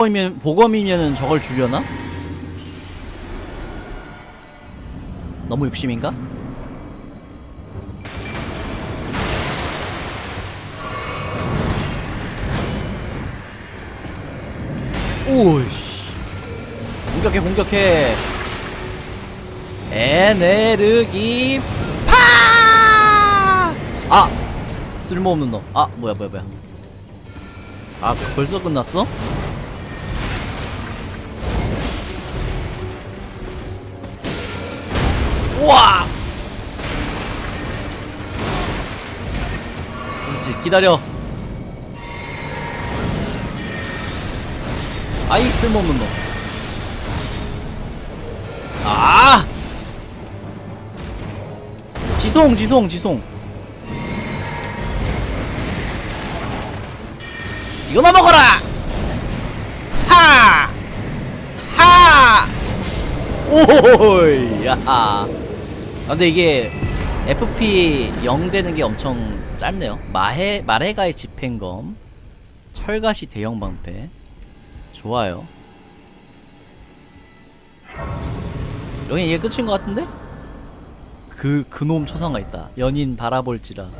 보검이면 보검이면은 저걸 주려나? 너무 욕심인가? 오이씨 공격해 공격해 에네르기 파! 아 쓸모없는 놈. 아 뭐야 뭐야 뭐야. 아 벌써 끝났어? 우와! 그렇지 기다려. 아이 쓸모없는 놈. 아! 지송 지송 지송. 이거나 먹어라! 하! 하! 오호호이! 야. 아, 근데 이게 FP 0 되는 게 엄청 짧네요. 마해, 마레가의 집행검. 철가시 대형 방패. 좋아요. 여기 이게 끝인 것 같은데? 그, 그놈 초상화 있다. 연인 바라볼지라.